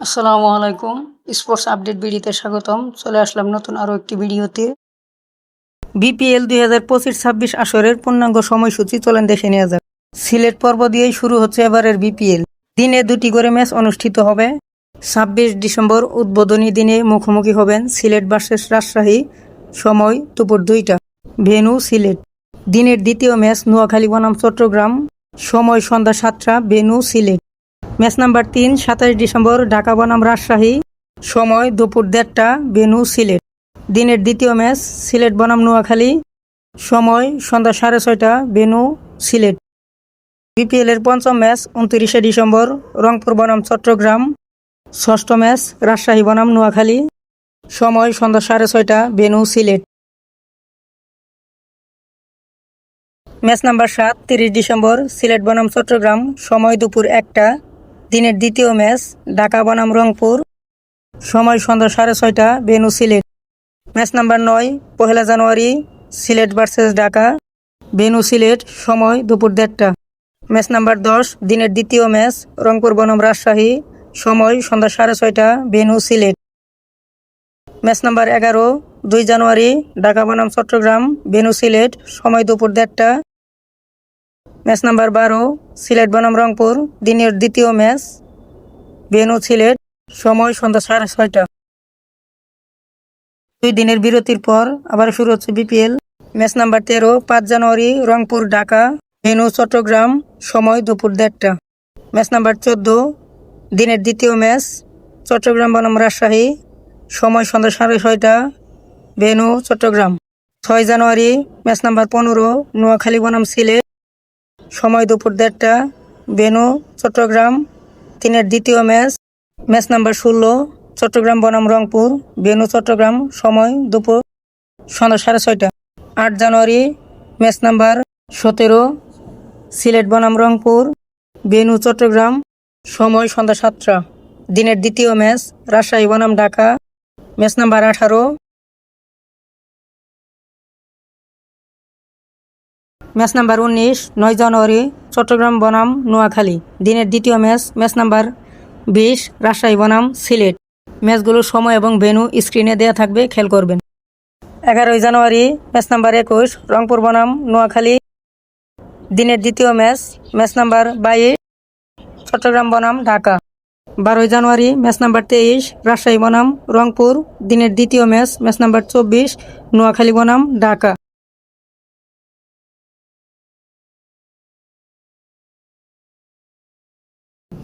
আসসালামু আলাইকুম। Sports update ভিডিওতে স্বাগতম। চলে আসলাম নতুন আরও একটি ভিডিওতে। বিপিএল দুই হাজার পঁচিশ ছাব্বিশ আসরের পূর্ণাঙ্গ সময়সূচি চলেন দেখে নেওয়া যাক। সিলেট পর্ব দিয়েই শুরু হচ্ছে এবারের বিপিএল। দিনে দুটি করে ম্যাচ অনুষ্ঠিত হবে। ছাব্বিশ ডিসেম্বর উদ্বোধনী দিনে মুখোমুখি হবেন সিলেট ভার্সেস রাজশাহী। সময় দুপুর দুইটা। ভেনু, সিলেট। দিনের দ্বিতীয় ম্যাচ নোয়াখালী বনাম, চট্টগ্রাম। সময় সন্ধ্যা সাতটা, ভেনু, সিলেট। ম্যাচ নাম্বার তিন, সাতাশ ডিসেম্বর, ঢাকা বনাম রাজশাহী। সময় দুপুর দেড়টা, বেনু, সিলেট। দিনের দ্বিতীয় ম্যাচ, সিলেট বনাম নোয়াখালী। সময় সন্ধ্যা সাড়ে ছয়টা, বেনু, সিলেট। বিপিএল এর পঞ্চম ম্যাচ, উনত্রিশে ডিসেম্বর, রংপুর বনাম, চট্টগ্রাম। ষষ্ঠ ম্যাচ, রাজশাহী বনাম, নোয়াখালী। সময় সন্ধ্যা সাড়ে ছয়টা, বেনু, সিলেট। ম্যাচ নাম্বার সাত, তিরিশ ডিসেম্বর, সিলেট বনাম, চট্টগ্রাম। সময় দুপুর একটা দিনের দ্বিতীয় ম্যাচ, ঢাকা বনাম রংপুর। সময় সন্ধ্যা সাড়ে ছয়টা বেনু সিলেট। ম্যাচ নাম্বার নয়, পহেলা জানুয়ারি, সিলেট ভার্সেস ঢাকা। বেনু সিলেট, সময় দুপুর দেড়টা। ম্যাচ নাম্বার দশ, দিনের দ্বিতীয় ম্যাচ, রংপুর বনাম রাজশাহী। সময় সন্ধ্যা সাড়ে ছয়টা বেনু সিলেট। ম্যাচ নাম্বার এগারো, দুই জানুয়ারি, ঢাকা বনাম চট্টগ্রাম বেনু সিলেট, সময় দুপুর দেড়টা। ম্যাচ নাম্বার বারো, সিলেট বনাম রংপুর, দিনের দ্বিতীয় ম্যাচ বেনু সিলেট, সময় সন্ধ্যা সাড়ে ছয়টা। দুই দিনের বিরতির পর আবার শুরু হচ্ছে বিপিএল। ম্যাচ নাম্বার তেরো, পাঁচ জানুয়ারি, রংপুর, ঢাকা বেনু চট্টগ্রাম, সময় দুপুর দেড়টা। ম্যাচ নাম্বার চোদ্দ, দিনের দ্বিতীয় ম্যাচ, চট্টগ্রাম বনাম রাজশাহী, সময় সন্ধ্যা সাড়ে ছয়টা বেনু চট্টগ্রাম। ছয় জানুয়ারি, ম্যাচ নাম্বার পনেরো, নোয়াখালী বনাম সিলেট সময় দুপুর দেড়টা, বেনু, চট্টগ্রাম, তিনের দ্বিতীয় ম্যাচ ম্যাচ নাম্বার ষোলো, চট্টগ্রাম, বনাম, রংপুর, বেনু, চট্টগ্রাম, সময় দুপুর, সন্ধ্যা সাড়ে ছয়টা। আট জানুয়ারি, ম্যাচ নাম্বার সতেরো, সিলেট, বনাম, রংপুর, বেনু, চট্টগ্রাম, সময় সন্ধ্যা সাতটা। দিনের দ্বিতীয় ম্যাচ, রাজশাহী, বনাম, ঢাকা, ম্যাচ নাম্বার আঠারো ম্যাচ নাম্বার উনিশ, নয় জানুয়ারি, চট্টগ্রাম বনাম, নোয়াখালী। দিনের দ্বিতীয় ম্যাচ ম্যাচ নাম্বার বিশ, রাজশাহী বনাম, সিলেট। ম্যাচগুলোর সময় এবং ভেনু স্ক্রিনে দেয়া থাকবে খেল করবেন। এগারোই জানুয়ারি, ম্যাচ নাম্বার একুশ, রংপুর বনাম, নোয়াখালী। দিনের দ্বিতীয় ম্যাচ ম্যাচ নাম্বার বাইশ, চট্টগ্রাম বনাম, ঢাকা। বারোই জানুয়ারি, ম্যাচ নাম্বার তেইশ, রাজশাহী বনাম, রংপুর। দিনের দ্বিতীয় ম্যাচ ম্যাচ নাম্বার চব্বিশ, নোয়াখালী বনাম, ঢাকা।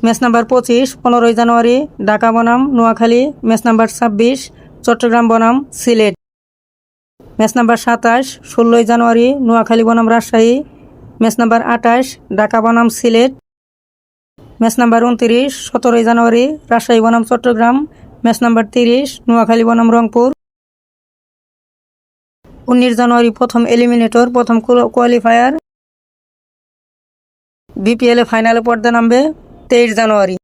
ম্যাচ নাম্বার পঁচিশ, পনেরোই জানুয়ারি, ঢাকা বনাম, নোয়াখালী। ম্যাচ নাম্বার ছাব্বিশ, চট্টগ্রাম বনাম, সিলেট। ম্যাচ নাম্বার সাতাশ, ষোলোই জানুয়ারি, নোয়াখালী বনাম, রাজশাহী। ম্যাচ নাম্বার আঠাশ, ঢাকা বনাম, সিলেট। ম্যাচ নাম্বার উনত্রিশ, সতেরোই জানুয়ারি, রাজশাহী বনাম, চট্টগ্রাম। ম্যাচ নাম্বার তিরিশ, নোয়াখালী বনাম, রংপুর। উনিশ জানুয়ারি, প্রথম এলিমিনেটর, প্রথম কোয়ালিফায়ার। বিপিএল ফাইনালে পর্দা নামবে। তেইশ জানুয়ারি।